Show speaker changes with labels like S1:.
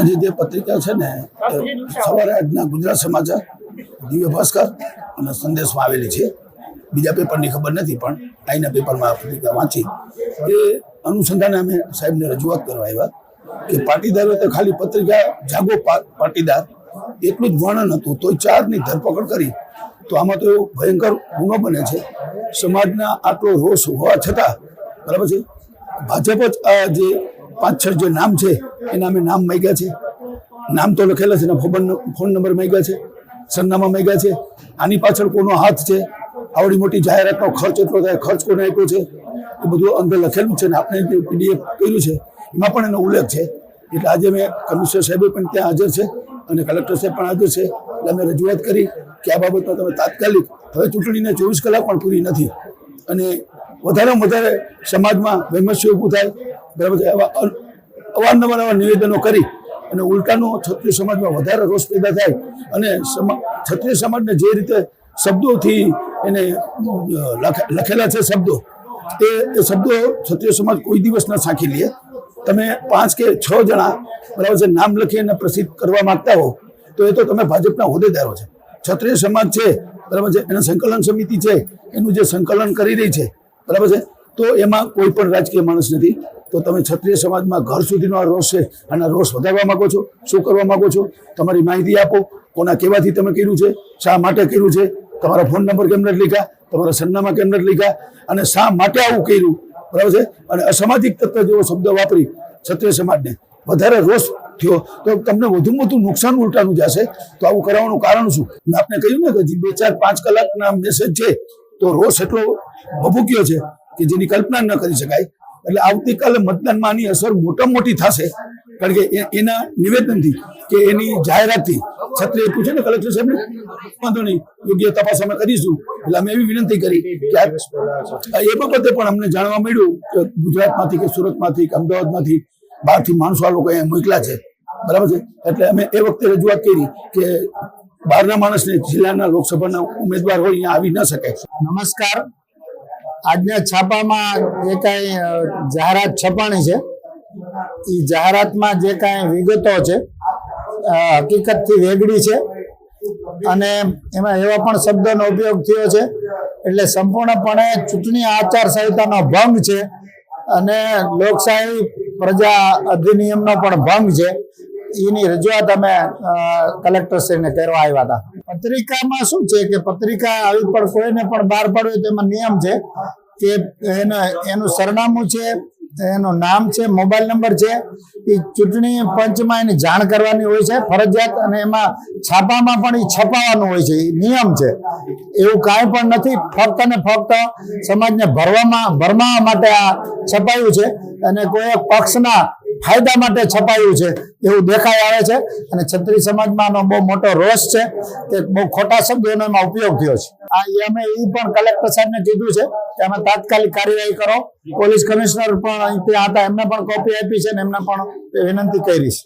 S1: આજે જે પત્રિકા છે ને સવારે આજના ગુજરાત સમાચાર, દિવ્ય ભાસ્કર અને સંદેશમાં આવેલી છે. બીજા પેપરની ખબર નથી, પણ અહીંના પેપરમાં પત્રિકા વાંચી. એ અનુસંધાને અમે સાહેબને રજૂઆત કરવા આવ્યા કે પાટીદારો તો ખાલી પત્રિકા જાગો પાટીદાર, એટલું જ વર્ણન હતું, તોય ચારની ધરપકડ કરી. તો આમાં તો એવો ભયંકર ગુનો બને છે. સમાજના આટલો રોષ હોવા છતાં, બરાબર છે? ભાજપ જ આ જે પાંચ છ જે નામ છે, એના અમે નામ માગ્યા છે. નામ તો લખેલા છે, ને ફોન ફોન નંબર માગ્યા છે, સરનામા માગ્યા છે. આની પાછળ કોનો હાથ છે, આવડી મોટી જાહેરાતનો ખર્ચ એટલો થાય, ખર્ચ કોને આપ્યો છે, એ બધું અંદર લખેલું છે ને આપણે પીડીએફ કર્યું છે, એમાં પણ એનો ઉલ્લેખ છે. એટલે આજે મેં કમિશનર સાહેબે પણ ત્યાં હાજર છે અને કલેક્ટર સાહેબ પણ હાજર છે. એટલે અમે રજૂઆત કરી કે આ બાબતમાં તમે તાત્કાલિક, હવે ચૂંટણીને ચોવીસ કલાક પણ પૂરી નથી. અને વધારેમાં વધારે સમાજમાં વૈમસ્ય ઊભું થાય. બરાબર છે? આવા અવારનવાર આવા નિવેદનો કરી અને ઉલટાનો ક્ષત્રિય સમાજમાં વધારે રોષ પેદા થાય અને ક્ષત્રિય સમાજને જે રીતે શબ્દોથી એને લખેલા છે શબ્દો એ શબ્દો ક્ષત્રિય સમાજ કોઈ દિવસ ન સાંખી લે. તમે પાંચ કે છ જણા બરાબર છે, નામ લખી અને પ્રસિદ્ધ કરવા માંગતા હો, તો એ તો તમે ભાજપના હોદ્દેદારો છે. ક્ષત્રિય સમાજ છે, બરાબર છે, એના સંકલન સમિતિ છે, એનું જે સંકલન કરી રહી છે બરાબર છે? તો એમાં કોઈ પણ રાજકીય માણસ નથી. તો તમે ક્ષત્રિય સમાજમાં ઘર સુધીનો આ રોષ છે અને રોષ વધારવા માંગો છો? શું કરવા માંગો છો? તમારી માહિતી આપો. કોના કહેવાથી તમે કર્યું છે? શા માટે કર્યું છે? તમારા ફોન નંબર કેમ નથી લીધા? તમારા સરનામા કેમ નથી લીધા? અને શા માટે આવું કર્યું? બરાબર છે? અને અસામાજિક તત્વ જેવો શબ્દ વાપરી ક્ષત્રિય સમાજને વધારે રોષ થયો. તો તમને વધુમાં વધુ નુકસાન ઉલટાનું જશે. તો આવું કરાવવાનું કારણ શું? મેં આપને કહ્યું ને કે બે ચાર પાંચ કલાકના મેસેજ છે, તો રોષ એટલો ભભૂક્યો છે કે જેની કલ્પના ન કરી શકાય. એટલે આવતીકાલે મતદાનમાં આની અસર મોટા મોટી થશે. કારણ કે એના નિવેદનથી કે એની જાહેરાતથી છત્રીએ પૂછે ને કલેક્ટર સાહેબને? વાંધો નહીં. યોગ્ય તપાસ અમે કરીશું. એટલે અમે એવી વિનંતી કરી કે એ બાબતે પણ અમને જાણવા મળ્યું કે ગુજરાતમાંથી કે સુરતમાંથી કે અમદાવાદમાંથી બહારથી માણસો આ લોકો અહીંયા મોકલા છે. બરાબર છે? એટલે અમે એ વખતે રજૂઆત કરી કે બહારના માણસને જિલ્લાના લોકસભાના ઉમેદવાર હોય, અહીંયા આવી ન શકે
S2: નમસ્કાર. આજના છાપામાં જે કાંઈ જાહેરાત છપાણી છે એ જાહેરાતમાં જે કાંઈ વિગતો છે હકીકતથી વેગળી છે. અને એમાં એવા પણ શબ્દોનો ઉપયોગ થયો છે, એટલે સંપૂર્ણપણે ચૂંટણી આચાર સંહિતાનો ભંગ છે. અને લોકશાહી પ્રજા અધિનિયમનો પણ ભંગ છે. એની રજૂઆત અમે કલેક્ટરશ્રીને કરવા આવ્યા હતા. પત્રિકામાં શું છે કે પત્રિકા આવી પણ કોઈને પણ બહાર પાડવી તેમાં નિયમ છે કે એને, એનું સરનામું છે, એનું નામ છે, મોબાઈલ નંબર છે, એ ચૂંટણી પંચમાં એની જાણ કરવાની હોય છે, ફરજિયાત અને એમાં છાપામાં પણ એ છપાવવાનું હોય છે એ નિયમ છે. એવું કાંઈ પણ નથી, ફક્ત ને ફક્ત સમાજને ભરવામાં, ભરમાવા માટે આ છપાયું છે અને કોઈ પક્ષના ફાયદા માટે છપાયું છે, એવું દેખાઈ આવે છે. અને છત્રી સમાજમાં બહુ મોટો રોષ છે કે બહુ ખોટા શબ્દોનો એમાં ઉપયોગ થયો છે. આ અમે એ પણ કલેક્ટર સાહેબને કીધું છે કે અમે તાત્કાલિક કાર્યવાહી કરો. પોલીસ કમિશનર પણ અહીં ત્યાં હતા, એમને પણ કોપી આપી છે અને એમને પણ વિનંતી કરી છે.